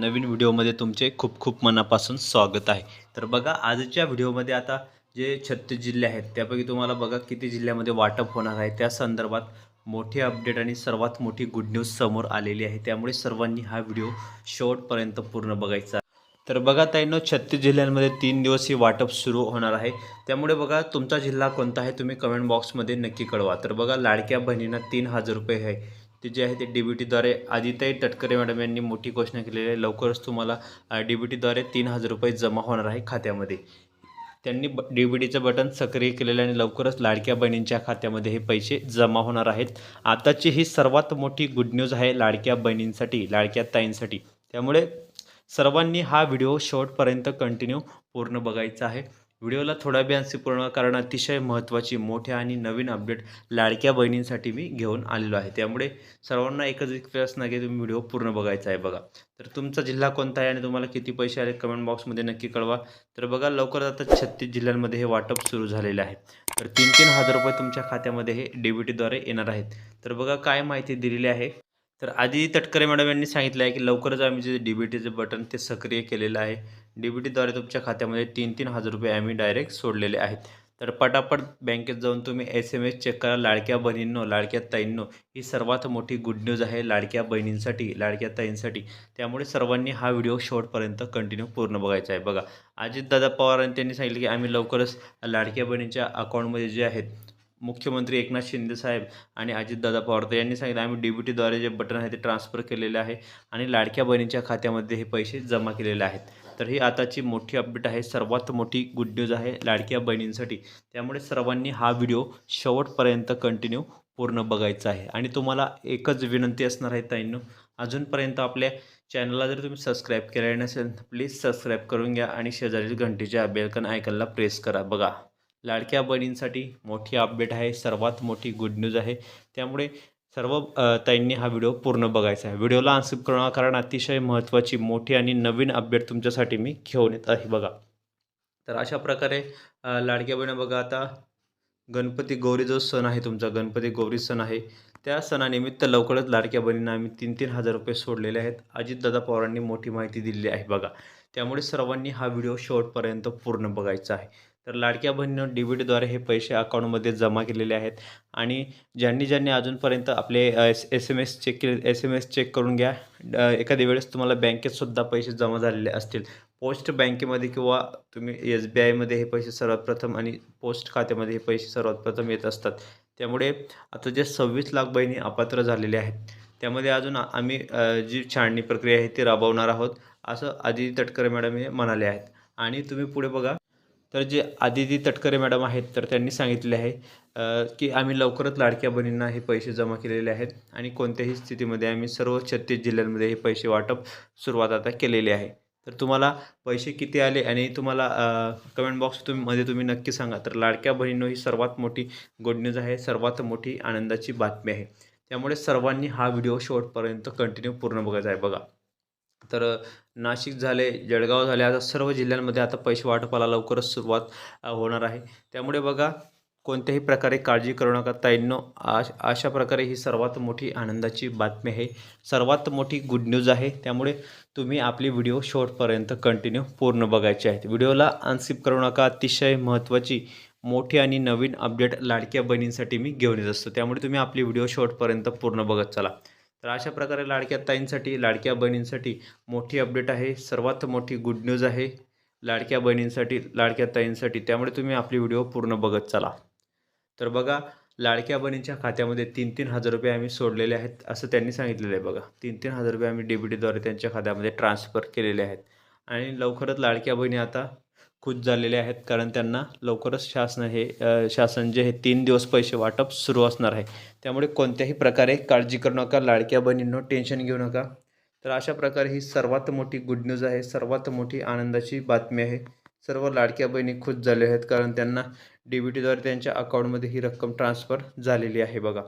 नवीन व्हिडिओमध्ये तुमचे खूप खूप मनापासून स्वागत आहे. तर बघा आजच्या व्हिडिओमध्ये आता जे छत्तीस जिल्हे आहेत त्यापैकी तुम्हाला बघा किती जिल्ह्यामध्ये वाटप होणार आहे. त्या संदर्भात मोठी अपडेट आणि सर्वात मोठी गुड न्यूज समोर आलेली आहे. त्यामुळे सर्वांनी हा व्हिडिओ शेवटपर्यंत पूर्ण बघायचा. आहे. तर बघा ताईनो छत्तीस जिल्ह्यांमध्ये तीन दिवस ही वाटप सुरू होणार आहे. त्यामुळे बघा तुमचा जिल्हा कोणता आहे तुम्ही कमेंट बॉक्समध्ये नक्की कळवा. तर बघा लाडक्या बहिणींना तीन हजार रुपये आहे. ते जे आहे ते डी बी टीद्वारे आदिताई तटकरे मॅडम यांनी मोठी घोषणा केलेली आहे. लवकरच तुम्हाला डी बी टीद्वारे तीन हजार रुपये जमा होणार आहे खात्यामध्ये. त्यांनी ब डी बी टीचं बटन सक्रिय केलेलं आहे आणि लवकरच लाडक्या बहिणींच्या खात्यामध्ये हे पैसे जमा होणार आहेत. आताची ही सर्वात मोठी गुड न्यूज आहे लाडक्या बहिणींसाठी लाडक्या ताईंसाठी. त्यामुळे सर्वांनी हा व्हिडिओ शेवटपर्यंत कंटिन्यू पूर्ण बघायचा आहे. व्हिडिओला थोडा बियांशी पूर्ण कारण अतिशय महत्त्वाची मोठ्या आणि नवीन अपडेट लाडक्या बहिणींसाठी मी घेऊन आलेलो आहे. त्यामुळे सर्वांना एकच रिक्वेस्ट नाही की तुम्ही व्हिडिओ पूर्ण बघायचा आहे बघा. तर तुमचा जिल्हा कोणता आहे आणि तुम्हाला किती पैसे आले कमेंट बॉक्समध्ये नक्की कळवा. तर बघा लवकरच आता छत्तीस जिल्ह्यांमध्ये हे वाटप सुरू झालेले आहे. तर तीन तीन हजार रुपये तुमच्या खात्यामध्ये हे डी येणार आहेत. तर बघा काय माहिती दिलेली आहे? तर आधी तटकरे मॅडम यांनी सांगितलं आहे की लवकरच आम्ही जे डी बी टीचं बटन ते सक्रिय केलेलं आहे. डी बी टीद्वारे तुमच्या खात्यामध्ये तीन तीन हजार रुपये आम्ही डायरेक्ट सोडलेले आहेत. तर पटापट बँकेत जाऊन तुम्ही एस एम एस चेक करा. लाडक्या बहिणींनो लाडक्या ताईंनो ही सर्वात मोठी गुड न्यूज आहे लाडक्या बहिणींसाठी लाडक्या ताईंसाठी. त्यामुळे सर्वांनी हा व्हिडिओ शेवटपर्यंत कंटिन्यू पूर्ण बघायचा आहे. बघा अजितदादा पवार यांनी त्यांनी सांगितलं की आम्ही लवकरच लाडक्या बहिणींच्या अकाउंटमध्ये जे आहेत मुख्यमंत्री एकनाथ शिंदे साहेब आणि अजितदादा पवार यांनी सांगितलं आम्ही डी बी टीद्वारे जे बटन आहे ते ट्रान्सफर केलेले आहे आणि लाडक्या बहिणींच्या खात्यामध्ये हे पैसे जमा केलेले आहेत. तर ही आताची मोठी अपडेट आहे सर्वात मोठी गुड न्यूज आहे लाडक्या बहिणींसाठी. त्यामुळे सर्वांनी हा व्हिडिओ शेवटपर्यंत कंटिन्यू पूर्ण बघायचा आहे. आणि तुम्हाला एकच विनंती असणार आहे ताईंनो अजूनपर्यंत आपल्या चॅनलला जर तुम्ही सबस्क्राईब केलेलं नसेल तर प्लीज सबस्क्राईब करून घ्या आणि शेजारील घंटीच्या बेलकन आयकनला प्रेस करा. बघा. लाडक्या बहिणींसाठी मोठी अपडेट आहे. सर्वात मोठी गुड न्यूज आहे. त्यामुळे सर्व ताईंनी हा व्हिडिओ पूर्ण बघायचा आहे. व्हिडिओला अनस्किप करणं कारण अतिशय महत्त्वाची मोठी आणि नवीन अपडेट तुमच्यासाठी मी घेऊन येत आहे. बघा. तर अशा प्रकारे लाडक्या बहिणी बघा आता. गणपती गौरी जो सण आहे तुमचा गणपती गौरी सण आहे. त्या सणानिमित्त लवकरच लाडक्या बहिणींना आम्ही तीन तीन हजार रुपये सोडलेले आहेत. अजितदादा पवारांनी मोठी माहिती दिलेली आहे. बघा. त्यामुळे सर्वांनी हा व्हिडिओ शेवटपर्यंत पूर्ण बघायचा आहे. तर लाडक्या बहिणीनं डी हे पैसे अकाउंटमध्ये जमा केलेले आहेत. आणि ज्यांनी ज्यांनी अजूनपर्यंत आपले S S M S check केले एस एम एस चेक करून घ्या. एखाद्या वेळेस तुम्हाला बँकेतसुद्धा पैसे जमा झालेले असतील. पोस्ट बँकेमध्ये किंवा तुम्ही एस बी आयमध्ये हे पैसे सर्वात प्रथम आणि पोस्ट खात्यामध्ये हे पैसे सर्वात प्रथम येत असतात. त्यामुळे आता जे सव्वीस लाख बहिणी अपात्र झालेले आहेत त्यामध्ये अजून आम्ही जी छाणणी प्रक्रिया आहे ती राबवणार आहोत असं आदिती तटकरे मॅडम हे म्हणाले आहेत. आणि तुम्ही पुढे बघा तर जे आदिती तटकरे मॅडम आहेत तर त्यांनी सांगितले आहे की आम्ही लवकरच लाडक्या बहिणींना हे पैसे जमा केलेले आहेत आणि कोणत्याही स्थितीमध्ये आम्ही सर्व छत्तीस जिल्ह्यांमध्ये हे पैसे वाटप सुरुवात आता केलेली आहे. तर तुम्हाला पैसे किती आले आणि तुम्हाला कमेंट बॉक्स तुम्ही मध्ये तुम्ही नक्की सांगा. तर लाडक्या बहिणीनं ही सर्वात मोठी गुड न्यूज आहे सर्वात मोठी आनंदाची बातमी आहे. त्यामुळे सर्वांनी हा व्हिडिओ शेवटपर्यंत कंटिन्यू पूर्ण बघायचा आहे बघा. तर नाशिक झाले जळगाव झाले आता सर्व जिल्ह्यांमध्ये आता पैसे वाटपाला लवकरच सुरुवात होणार आहे. त्यामुळे बघा कोणत्याही प्रकारे काळजी करू नका ताईंनो. आश अशा प्रकारे ही सर्वात मोठी आनंदाची बातमी आहे. सर्वात मोठी गुड न्यूज आहे. त्यामुळे तुम्ही आपली व्हिडिओ शॉर्टपर्यंत कंटिन्यू पूर्ण बघायचे आहेत. व्हिडिओला अनस्किप करू नका. अतिशय महत्त्वाची मोठी आणि नवीन अपडेट लाडक्या बहिणींसाठी मी घेऊन येत असतो. त्यामुळे तुम्ही आपली व्हिडिओ शॉर्टपर्यंत पूर्ण बघत चला. तर अशा प्रकारे लाडक्या ताईंसाठी लाडक्या बहिणींसाठी मोठी अपडेट आहे. सर्वात मोठी गुड न्यूज आहे लाडक्या बहिणींसाठी लाडक्या ताईंसाठी. त्यामुळे तुम्ही आपली व्हिडिओ पूर्ण बघत चला. तर बघा लाडक्या बहिणींच्या खात्यामध्ये तीन तीन हजार रुपये आम्ही सोडलेले आहेत असं त्यांनी सांगितलेलं आहे बघा. तीन तीन हजार रुपये आम्ही डी बी टीद्वारे त्यांच्या खात्यामध्ये ट्रान्सफर केलेले आहेत. आणि लवकरच लाडक्या बहिणी आता खुश झालेले आहेत कारण त्यांना लवकरच शासन हे शासन जे हे तीन दिवस पैसे वाटप सुरू असणार आहे. त्यामुळे कोणत्याही प्रकारे काळजी करू नका लाडक्या बहिणींनो टेन्शन घेऊ नका. तर अशा प्रकारे ही सर्वात मोठी गुड न्यूज आहे सर्वात मोठी आनंदाची बातमी आहे. सर्व लाडक्या बहिणी खुश झाले आहेत कारण त्यांना डी बी टीद्वारे त्यांच्या अकाउंटमध्ये ही रक्कम ट्रान्सफर झालेली आहे बघा.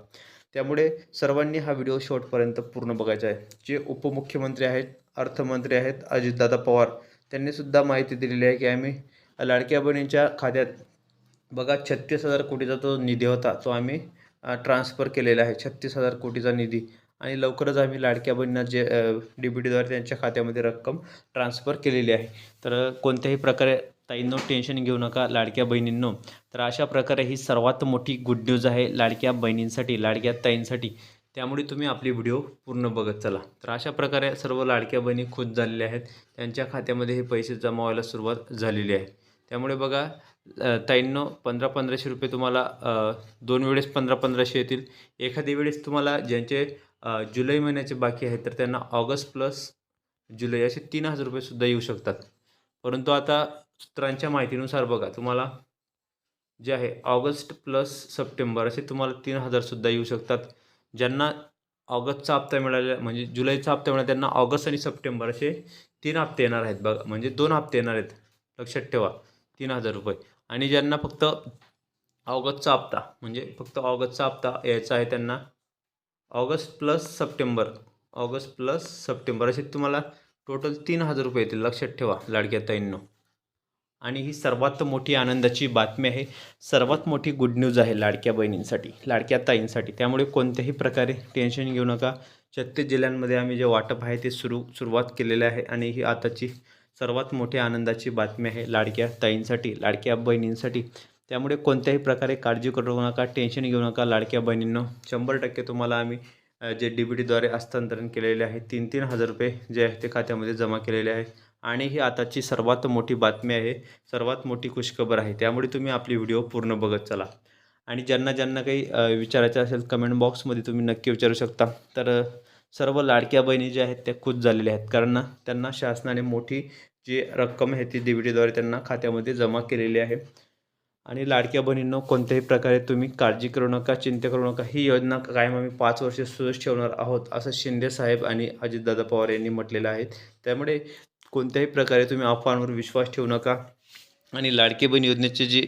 त्यामुळे सर्वांनी हा व्हिडिओ शेवटपर्यंत पूर्ण बघायचा आहे. जे उपमुख्यमंत्री आहेत अर्थमंत्री आहेत अजितदादा पवार त्यांनीसुद्धा माहिती दिलेली आहे की आम्ही लाडक्या बहिणींच्या खात्यात बघा छत्तीस हजार कोटीचा तो निधी होता तो आम्ही ट्रान्सफर केलेला आहे छत्तीस हजार कोटीचा निधी. आणि लवकरच आम्ही लाडक्या बहिणींना जे डी बी टीद्वारे त्यांच्या खात्यामध्ये रक्कम ट्रान्सफर केलेली आहे. तर कोणत्याही प्रकारे ताईंनो टेन्शन घेऊ नका लाडक्या बहिणींनो. तर अशा प्रकारे ही सर्वात मोठी गुड न्यूज आहे लाडक्या बहिणींसाठी लाडक्या ताईंसाठी. त्यामुळे तुम्ही आपली व्हिडिओ पूर्ण बघत चला. तर अशा प्रकारे सर्व लाडक्या बहिणी खुश झालेल्या आहेत. त्यांच्या खात्यामध्ये हे पैसे जमा व्हायला सुरुवात झालेली आहे. त्यामुळे बघा ताईंनो पंधरा पंधराशे रुपये तुम्हाला दोन वेळेस पंधरा पंधराशे येतील. एखादी वेळेस तुम्हाला ज्यांचे जुलै महिन्याचे बाकी आहेत तर त्यांना ऑगस्ट प्लस जुलै असे तीन हजार रुपयेसुद्धा येऊ शकतात. परंतु आता सूत्रांच्या माहितीनुसार बघा तुम्हाला जे आहे ऑगस्ट प्लस सप्टेंबर असे तुम्हाला तीन हजारसुद्धा येऊ शकतात. ज्यांना ऑगस्टचा हप्ता मिळाला म्हणजे जुलैचा हप्ता मिळाला त्यांना ऑगस्ट आणि सप्टेंबर असे तीन हप्ते येणार आहेत बघा. म्हणजे दोन हप्ते येणार आहेत. लक्षात ठेवा. तीन हजार रुपये. आणि ज्यांना फक्त ऑगस्टचा हप्ता म्हणजे फक्त ऑगस्टचा हप्ता यायचा आहे त्यांना August plus September August plus September असे तुम्हाला टोटल तीन हजार रुपये येतील. लक्षात ठेवा लाडक्या ताईंनो. आणि ही सर्वात मोठी आनंदाची बातमी आहे. सर्वात मोठी गुड न्यूज आहे लाडक्या बहिणींसाठी लाडक्या ताईंसाठी. त्यामुळे कोणत्याही प्रकारे टेन्शन घेऊ नका. छत्तीस जिल्ह्यांमध्ये आम्ही जे वाटप आहे ते सुरू सुरुवात केलेले आहे आणि ही आताची सर्वात मोठी आनंदाची बातमी आहे लाडक्या ताईंसाठी लाडक्या बहिणींसाठी. त्यामुळे कोणत्याही प्रकारे काळजी करू नका टेन्शन घेऊ नका लाडक्या बहिणींनो. शंभर टक्के तुम्हाला आम्ही जे डी बी टीद्वारे हस्तांतरण केलेले आहे तीन तीन हजार रुपये जे आहे ते खात्यामध्ये जमा केलेले आहे. आणि ही आताची सर्वात मोठी बातमी आहे. सर्वात मोठी खुशखबर आहे. त्यामुळे तुम्ही आपली व्हिडिओ पूर्ण बघत चला. आणि ज्यांना ज्यांना काही विचारायचं असेल कमेंट बॉक्समध्ये तुम्ही नक्की विचारू शकता. तर सर्व लाडक्या बहिणी ज्या आहेत त्या खुश झालेल्या आहेत. कारण त्यांना शासनाने मोठी जी रक्कम आहे ती डी बी त्यांना खात्यामध्ये जमा केलेली आहे. आणि लाडक्या बहिणींनो कोणत्याही प्रकारे तुम्ही काळजी करू नका चिंता करू नका. ही योजना कायम आम्ही पाच वर्ष सुरूच ठेवणार आहोत असं शिंदे साहेब आणि अजितदादा पवार यांनी म्हटलेलं आहे. त्यामुळे कोणत्याही प्रकारे तुम्ही अफवांवर विश्वास ठेवू नका. आणि लाडकी बहीण योजनेचे जे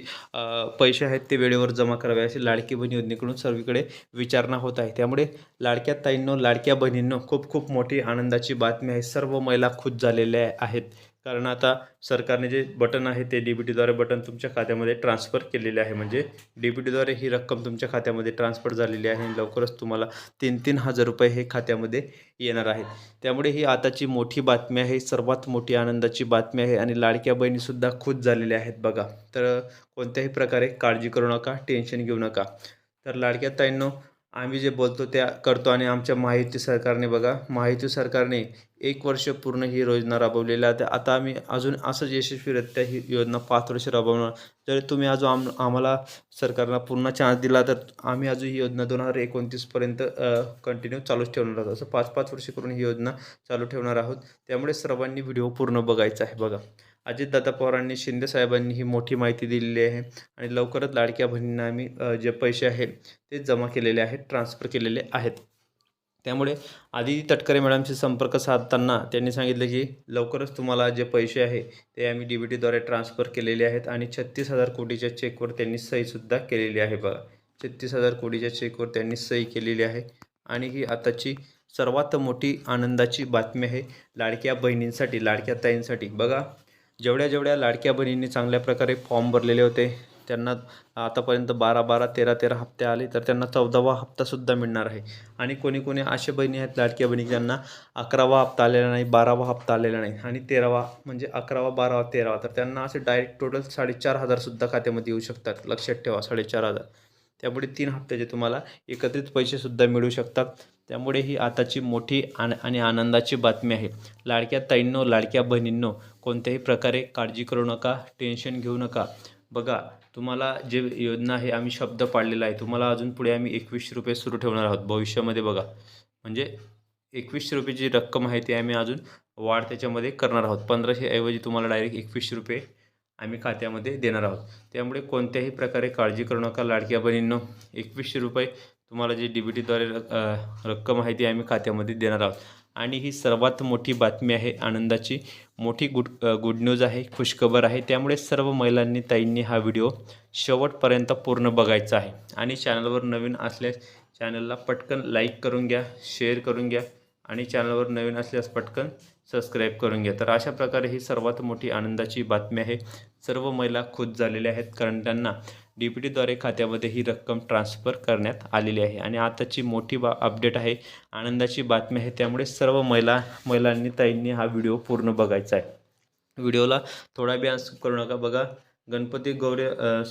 पैसे आहेत ते वेळेवर जमा करावे असे लाडकी बहीण योजनेकडून सर्वीकडे विचारणा होत आहे. त्यामुळे लाडक्या ताईंनो लाडक्या बहिणींनो खूप खूप मोठी आनंदाची बातमी आहे. सर्व महिला खुश झालेल्या आहेत. कारण आता सरकारने जे बटन आहे ते डी बी टीद्वारे बटन तुमच्या खात्यामध्ये ट्रान्सफर केलेले आहे. म्हणजे डी बी टीद्वारे ही रक्कम तुमच्या खात्यामध्ये ट्रान्सफर झालेली आहे आणि लवकरच तुम्हाला तीन तीन हजार रुपये हे खात्यामध्ये येणार आहेत. त्यामुळे ही आताची मोठी बातमी आहे सर्वात मोठी आनंदाची बातमी आहे आणि लाडक्या बहिणीसुद्धा खुश झालेल्या आहेत बघा. तर कोणत्याही प्रकारे काळजी करू नका टेन्शन घेऊ नका. तर लाडक्या ताईंनो आम्ही जे बोलतो त्या करतो आणि आमच्या महायुती सरकारने बघा महायुती सरकारने एक वर्ष पूर्ण ही योजना राबवलेली आहे. आता आम्ही अजून असंच यशस्वीरित्या ही योजना पाच वर्ष राबवणार. जर तुम्ही अजून आम आम्हाला सरकारला पूर्ण चान्स दिला तर आम्ही अजून ही योजना दोन हजार एकोणतीसपर्यंत कंटिन्यू चालूच ठेवणार आहोत. असं पाच पाच वर्ष करून ही योजना चालू ठेवणार आहोत. त्यामुळे सर्वांनी व्हिडिओ पूर्ण बघायचा आहे बघा. अजितदादा पवारांनी शिंदे साहेबांनी ही मोठी माहिती दिलेली आहे. आणि लवकरच लाडक्या बहिणींना आम्ही जे पैसे आहेत ते जमा केलेले आहेत ट्रान्सफर केलेले आहेत. त्यामुळे आधी तटकरे मॅडमशी संपर्क साधताना त्यांनी सांगितलं की लवकरच तुम्हाला जे पैसे आहे ते आम्ही डी बी टीद्वारे ट्रान्सफर केलेले आहेत आणि छत्तीस हजार कोटीच्या चेकवर त्यांनी सहीसुद्धा केलेली आहे बघा. छत्तीस हजार कोटीच्या चेकवर त्यांनी सही केलेली आहे. आणि ही आताची सर्वात मोठी आनंदाची बातमी आहे लाडक्या बहिणींसाठी लाडक्या ताईंसाठी. बघा जेवढ्या जेवढ्या लाडक्या बहिणींनी चांगल्या प्रकारे फॉर्म भरलेले होते त्यांना आतापर्यंत बारा बारा तेरा तेरा हप्ते आले तर त्यांना चौदावा हप्तासुद्धा मिळणार आहे. आणि कोणी कोणी असे बहिणी आहेत लाडक्या बहिणी ज्यांना अकरावा हप्ता आलेला नाही बारावा हप्ता आलेला नाही आणि तेरावा म्हणजे अकरावा बारावा तेरावा तर त्यांना असे डायरेक्ट टोटल साडेचार हजारसुद्धा खात्यामध्ये येऊ शकतात. लक्षात ठेवा साडेचार हजार. त्यामुळे तीन हप्त्याचे तुम्हाला एकत्रित पैसेसुद्धा मिळू शकतात. त्यामुळे ही आताची मोठी आन आणि आनंदाची बातमी आहे. लाडक्या ताईंनो लाडक्या बहिणींनो कोणत्याही प्रकारे काळजी करू नका टेन्शन घेऊ नका. बघा तुम्हाला जे योजना आहे आम्ही शब्द पाडलेला आहे. तुम्हाला अजून पुढे आम्ही एकवीसशे रुपये सुरू ठेवणार आहोत. भविष्यामध्ये बघा. म्हणजे एकवीसशे रुपये जी रक्कम आहे ती आम्ही अजून वाढ त्याच्यामध्ये करणार आहोत. पंधराशे ऐवजी तुम्हाला डायरेक्ट एकवीसशे रुपये आम्ही खात्यामध्ये देणार आहोत. त्यामुळे कोणत्याही प्रकारे काळजी करू नका लाडक्या बहिणींनो. एकवीसशे रुपये तुम्हाला जी डी बी टीद्वारे रक्कम आहे ती आम्ही खात्यामध्ये देणार आहोत. आणि ही सर्वात मोठी बातमी आहे आनंदाची. मोठी गुड गुड न्यूज आहे खुशखबर आहे. त्यामुळे सर्व महिलांनी ताईंनी हा व्हिडिओ शेवटपर्यंत पूर्ण बघायचा आहे. आणि चॅनलवर नवीन असल्यास चॅनलला पटकन लाईक करून घ्या शेअर करून घ्या. आणि चॅनलवर नवीन असल्यास पटकन सबस्क्राईब करून घ्या. तर अशा प्रकारे ही सर्वात मोठी आनंदाची बातमी आहे. सर्व महिला खुश झालेल्या आहेत कारण त्यांना डी पी टीद्वारे खात्यामध्ये ही रक्कम ट्रान्स्फर करण्यात आलेली आहे. आणि आताची मोठी बा अपडेट आहे. आनंदाची बातमी आहे. त्यामुळे सर्व महिला महिलांनी ताईंनी हा व्हिडिओ पूर्ण बघायचा आहे. व्हिडिओला थोडा बी आन्स करू नका. बघा गणपती गौरी अ,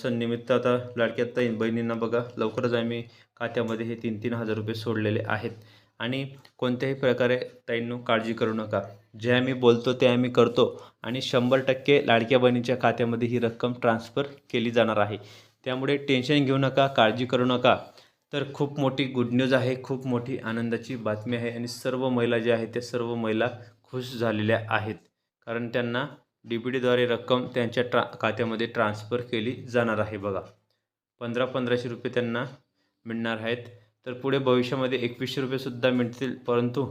आता लाडक्या ताईन बहिणींना बघा. लवकरच आम्ही खात्यामध्ये हे तीन तीन हजार रुपये सोडलेले आहेत. आणि कोणत्याही प्रकारे ताईंनो काळजी करू नका. जे आम्ही बोलतो ते आम्ही करतो आणि शंभर टक्के लाडक्या बहिणीच्या खात्यामध्ये ही रक्कम ट्रान्स्फर केली जाणार आहे. त्यामुळे टेन्शन घेऊ नका काळजी करू नका. तर खूप मोठी गुड न्यूज आहे खूप मोठी आनंदाची बातमी आहे आणि सर्व महिला ज्या आहेत त्या सर्व महिला खुश झालेल्या आहेत. कारण त्यांना डी बी डीद्वारे रक्कम त्यांच्या ट्रा खात्यामध्ये ट्रान्स्फर केली जाणार आहे बघा. पंधरा पंधराशे रुपये त्यांना मिळणार आहेत. तर पुढे भविष्यामध्ये एकवीसशे रुपयेसुद्धा मिळतील. परंतु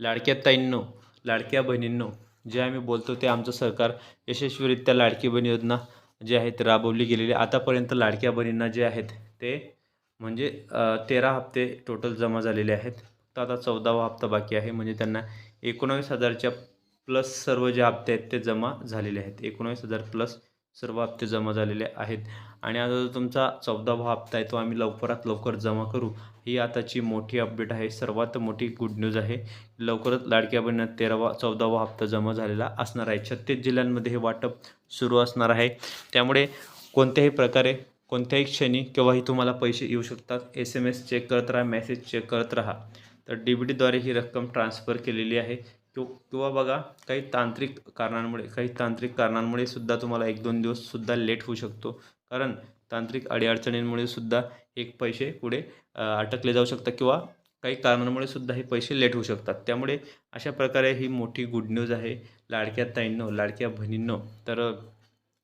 लाडक्या ताईंनो लाडक्या बहिणींनो जे आम्ही बोलतो ते आमचं सरकार यशस्वीरित्या लाडकी बहीण योजना जे आहेत राबवली गेलेली आतापर्यंत लाडक्या बहिणींना जे आहेत ते म्हणजे तेरा हप्ते टोटल जमा झालेले आहेत. फक्त आता चौदावा हप्ता बाकी आहे म्हणजे त्यांना एकोणावीस हजारच्या प्लस सर्व जे हप्ते आहेत ते जमा झालेले आहेत. एकोणावीस हजार प्लस सर्व हप्ते जमा झालेले आहेत. आणि आता जो तुमचा चौदावा हप्ता आहे तो आम्ही लवकरात लवकर जमा करू. ही आताची मोठी अपडेट आहे. सर्वात मोठी गुड न्यूज आहे. लवकरच लाडक्या बहिणींना तेरावा चौदावा हप्ता जमा झालेला असणार आहे. छत्तीस जिल्ह्यांमध्ये हे वाटप सुरू असणार आहे. त्यामुळे कोणत्याही प्रकारे कोणत्याही क्षणी केव्हाही तुम्हाला पैसे येऊ शकतात. एस एम एस चेक करत राहा मेसेज चेक करत राहा. तर डी बी टीद्वारे ही रक्कम ट्रान्स्फर केलेली आहे. किंव किंवा बघा काही तांत्रिक कारणांमुळे काही तांत्रिक कारणांमुळे सुद्धा तुम्हाला एक दोन दिवस सुद्धा लेट होऊ शकतो. कारण तांत्रिक अडीअडचणींमुळे सुद्धा एक पैसे पुढे अटकले जाऊ शकतात किंवा काही कारणांमुळे सुद्धा हे पैसे लेट होऊ शकतात. त्यामुळे अशा प्रकारे ही मोठी गुड न्यूज आहे लाडक्या ताईंनो लाडक्या बहिणींनो. तर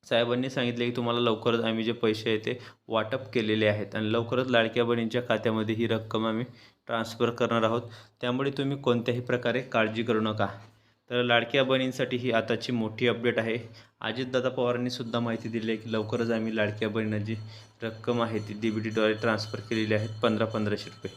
साहेबांनी सांगितले की तुम्हाला लवकरच आम्ही जे पैसे आहे ते वाटप केलेले आहेत आणि लवकरच लाडक्या बहिणींच्या खात्यामध्ये ही रक्कम आम्ही ट्रान्स्फर करणार आहोत. त्यामुळे तुम्ही कोणत्याही प्रकारे काळजी करू नका. तर लाडक्या बहिणींसाठी ही आताची मोठी अपडेट आहे. अजितदादा पवारांनी सुद्धा माहिती दिली आहे की लवकरच आम्ही लाडक्या बहिणींना जी रक्कम आहे ती डी बी टीद्वारे ट्रान्स्फर केलेली आहेत पंधरा पंधराशे रुपये.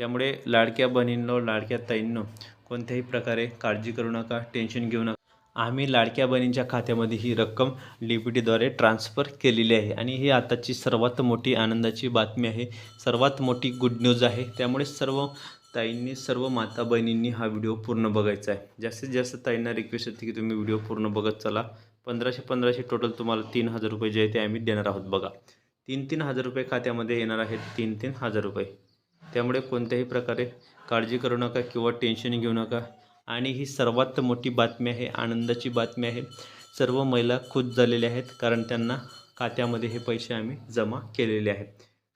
त्यामुळे लाडक्या बहिणींनो लाडक्या ताईंनो कोणत्याही प्रकारे काळजी करू नका टेन्शन घेऊ नका. आम्ही लाडक्या बहिणींच्या खात्यामध्ये ही रक्कम डी बी टीद्वारे ट्रान्स्फर केलेली आहे. आणि ही आताची सर्वात मोठी आनंदाची बातमी आहे. सर्वात मोठी गुड न्यूज आहे. त्यामुळे सर्व ताईंनी सर्व माता बहिणींनी हा व्हिडिओ पूर्ण बघायचा आहे. जास्तीत जास्त ताईंना रिक्वेस्ट होती की तुम्ही व्हिडिओ पूर्ण बघत चला. पंधराशे पंधराशे टोटल तुम्हाला तीन हजार रुपये जे आहे ते आम्ही देणार आहोत बघा. तीन तीन हजार रुपये खात्यामध्ये येणार आहेत तीन तीन हजार रुपये. त्यामुळे कोणत्याही प्रकारे काळजी करू नका किंवा टेन्शन घेऊ नका. आणि ही सर्वात मोठी बातमी आहे आनंदाची बातमी आहे. सर्व महिला खुश झालेल्या आहेत कारण त्यांना खात्यामध्ये हे पैसे आम्ही जमा केलेले आहेत.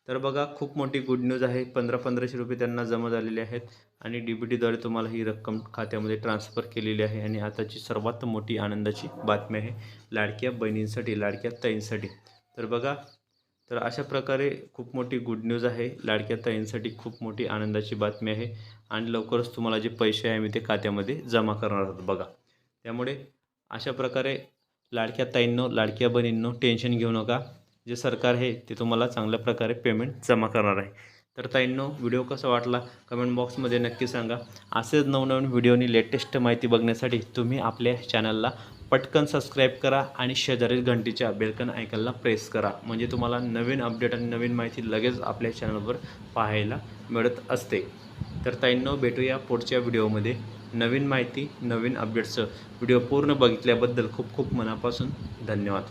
तर बघा खूप मोठी गुड न्यूज आहे. पंधरा पंधराशे रुपये त्यांना जमा झालेले आहेत. आणि डी बी टीद्वारे तुम्हाला ही रक्कम खात्यामध्ये ट्रान्स्फर केलेली आहे. आणि आताची सर्वात मोठी आनंदाची बातमी आहे लाडक्या बहिणींसाठी लाडक्या ताईंसाठी. तर बघा तर अशा प्रकारे खूप मोठी गुड न्यूज आहे. लाडक्या ताईंसाठी खूप मोठी आनंदाची बातमी आहे. आणि लवकरच तुम्हाला जे पैसे आहे आम्ही ते खात्यामध्ये जमा करणार आहोत. बघा त्यामुळे अशा प्रकारे लाडक्या ताईंनो लाडक्या बहिणींनो टेन्शन घेऊ नका. जे सरकार आहे ते तुम्हाला चांगल्या प्रकारे पेमेंट जमा करणार आहे. तर ताईंनो व्हिडिओ कसा वाटला? कमेंट बॉक्समध्ये नक्की सांगा. असेच नवनवीन व्हिडिओनी लेटेस्ट माहिती बघण्यासाठी तुम्ही आपल्या चॅनलला पटकन सबस्क्राईब करा आणि शेजारील घंटीच्या बेलकन आयकनला प्रेस करा. म्हणजे तुम्हाला नवीन अपडेट आणि नवीन माहिती लगेच आपल्या चॅनलवर पाहायला मिळत असते. तर ताईंनो भेटूया पुढच्या व्हिडिओमध्ये नवीन माहिती नवीन अपडेट्सचं व्हिडिओ पूर्ण बघितल्याबद्दल खूप खूप मनापासून धन्यवाद.